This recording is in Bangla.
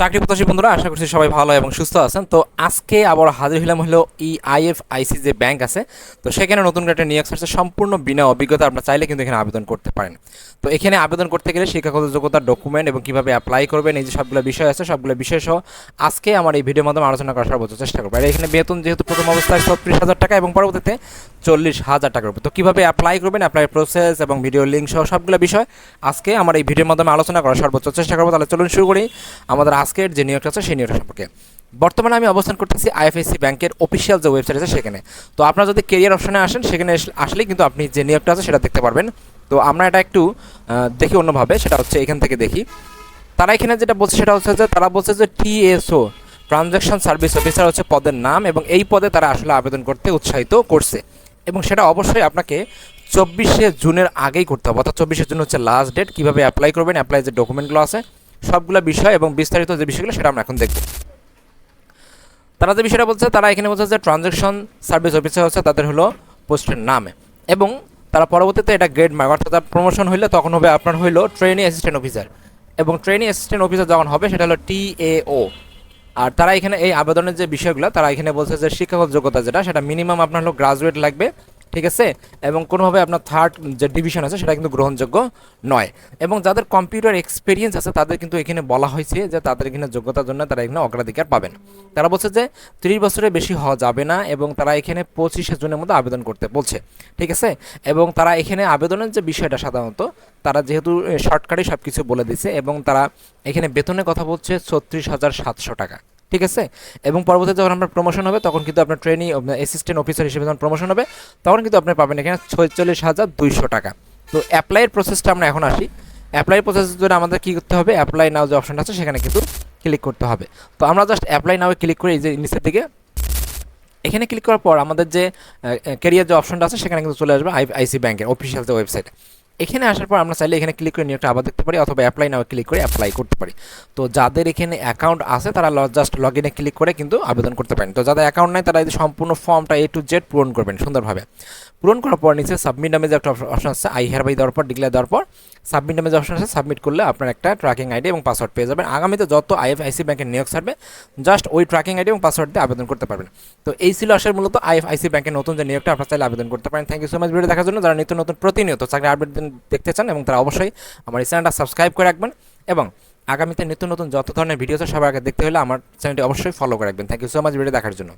চাকরি প্রত্যাশী বন্ধুরা, আশা করছি সবাই ভালো এবং সুস্থ আছেন। তো আজকে আবার হাজির হলাম হলো ই আইএফ আইসি যে ব্যাংক আছে। তো সেখানে নতুন একটা নিয়োগ আসছে সম্পূর্ণ বিনা অভিজ্ঞতা আপনারা চাইলে কিন্তু এখানে আবেদন করতে পারেন। তো এখানে আবেদন করতে গেলে শিক্ষাগত যোগ্যতার ডকুমেন্ট এবং কীভাবে অ্যাপ্লাই করবেন, এই যে সবগুলো বিষয় আছে, সবগুলো বিষয় সহ আজকে আমার এই ভিডিওর মাধ্যমে আলোচনা করার সর্বোচ্চ চেষ্টা করব। আর এখানে বেতন যেহেতু প্রথম অবস্থায় ছত্রিশ হাজার টাকা এবং পরবর্তীতে চল্লিশ হাজার টাকার উপর। তো কীভাবে অ্যাপ্লাই করবেন অ্যাপ্লাই প্রসেস এবং ভিডিও লিঙ্ক সহ সবগুলো বিষয় আজকে আমার এই ভিডিওর মাধ্যমে আলোচনা করার সর্বোচ্চ চেষ্টা করব। তাহলে চলুন শুরু করি আমাদের আজকের যে নিয়োগটা আছে, সেই নিয়োগটা সম্পর্কে। বর্তমানে আমি অবস্থান করতেছি আইএফএসসি ব্যাংকের অফিসিয়াল যে ওয়েবসাইট আছে সেখানে। তো আপনারা যদি কেরিয়ার অপশনে আসেন, সেখানে আসলেই কিন্তু আপনি যে নিয়োগটা আছে সেটা দেখতে পারবেন। তো আমরা এটা একটু দেখি অন্যভাবে, সেটা হচ্ছে এখান থেকে দেখি। তারা এখানে যেটা বলছে সেটা হচ্ছে যে, তারা বলছে যে টিএসও ট্রানজ্যাকশন সার্ভিস অফিসার হচ্ছে পদের নাম এবং এই পদে তারা আসলে আবেদন করতে উৎসাহিত করছে। এবং সেটা অবশ্যই আপনাকে চব্বিশে জুনের আগেই করতে হবে। অর্থাৎ চব্বিশে জুন হচ্ছে লাস্ট ডেট কীভাবে অ্যাপ্লাই করবেন অ্যাপ্লাই যে ডকুমেন্টগুলো আছে, সবগুলো বিষয় এবং বিস্তারিত যে বিষয়গুলো, সেটা আমরা এখন দেখব। তারা যে বিষয়টা বলছে, তারা এখানে বলছে যে ট্রানজ্যাকশন সার্ভিস অফিসার হচ্ছে, তাদের হলো পোস্টের নামে। এবং তারা পরবর্তীতে এটা গ্রেড মার্ক অর্থাৎ প্রমোশন হইলে, তখন হবে আপনার হইল ট্রেনিং অ্যাসিস্ট্যান্ট অফিসার এবং ট্রেনিং অ্যাসিস্ট্যান্ট অফিসার যখন হবে, সেটা হলো টিএও আর তারা এখানে এই আবেদনের যে বিষয়গুলো, তারা এখানে বলছে যে শিক্ষাগত যোগ্যতা যেটা, সেটা মিনিমাম আপনার হলো গ্রাজুয়েট লাগবে। ঠিক আছে? এবং কোনোভাবে আপনার থার্ড যে ডিভিশন আছে, সেটা কিন্তু গ্রহণযোগ্য নয়। এবং যাদের কম্পিউটার এক্সপিরিয়েন্স আছে, তাদের কিন্তু এখানে বলা হয়েছে যে তাদের এখানে যোগ্যতার জন্য তারা এখানে অগ্রাধিকার পাবেন। তারা বলছে যে ত্রিশ বছরের বেশি হওয়া যাবে না এবং তারা এখানে পঁচিশে জনের মধ্যে আবেদন করতে বলছে। ঠিক আছে? এবং তারা এখানে আবেদনের যে বিষয়টা সাধারণত, তারা যেহেতু শর্টকাটে সব কিছু বলে দিছে এবং তারা এখানে বেতনের কথা বলছে ছত্রিশ হাজার সাতশো টাকা। ঠিক আছে? এবং পরবর্তীতে যখন আপনার প্রমোশন হবে, তখন কিন্তু আপনার ট্রেনিং অ্যাসিস্ট্যান্ট অফিসার হিসেবে যখন প্রমোশন হবে, তখন কিন্তু আপনি পাবেন এখানে ছয়চল্লিশ হাজার দুইশো টাকা। তো অ্যাপ্লাইয়ের প্রসেসটা আমরা এখন আসি। অ্যাপ্লাই প্রসেসের জন্য আমাদের কী করতে হবে? অ্যাপ্লাই নাও যে অপশনটা আছে, সেখানে কিন্তু ক্লিক করতে হবে। তো আমরা জাস্ট অ্যাপ্লাই নাও ক্লিক করে, এই যে নিচের দিকে। এখানে ক্লিক করার পর আমাদের যে ক্যারিয়ার যে অপশনটা আছে, সেখানে কিন্তু চলে আসবে আই আইসি ব্যাংকের অফিসিয়াল যে ওয়েবসাইট এখানে আসার পর আমরা চাইলে এখানে ক্লিক করে নিয়োগটা আবার দেখতে পারি অথবা অ্যাপ্লাই নাও ক্লিক করে অ্যাপ্লাই করতে পারি। তো যাদের এখানে অ্যাকাউন্ট আছে, তারা জাস্ট লগ ইনে ক্লিক করে কিন্তু আবেদন করতে পারেন। তো যাদের অ্যাকাউন্ট নাই, তারা এই সম্পূর্ণ ফর্মটা এ টু জেড পূরণ করবেন সুন্দরভাবে। পূরণ করার পর নিচে সাবমিট নামে যে একটা অপশন আছে আই হেয়ার বাই দেওয়ার পর ডিক্লেয়ার দেওয়ার পর সাবমিট নামে যে অপশন আছে সাবমিট করলে আপনার একটা ট্র্যাকিং আইডি এবং পাসওয়ার্ড পেয়ে যাবেন। আগামীতে যত আইএফআইসি ব্যাংকের নিয়োগ ছাড়বে জাস্ট ওই ট্র্যাকিং আইডি এবং পাসওয়ার্ড দিয়ে আবেদন করতে পারবেন। তো এই ছিল আসলে মূলত আইএফআইসি ব্যাংকের নতুন যে নিয়োগটা, আপনার চাইলে আবেদন করতে পারেন। Thank you so much video দেখার জন্য। যারা নিত্য নতুন প্রতিনিয়ত চাকরি আপডেট দেখতে চান এবং তারা অবশ্যই আমার এই চ্যানেলটা সাবস্ক্রাইব করে রাখবেন এবং আগামীতে নিত্য নতুন যত ধরনের ভিডিও সবার আগে দেখতে হলে আমার চ্যানেলটি অবশ্যই ফলো করে রাখবেন। Thank you so much video দেখার জন্য।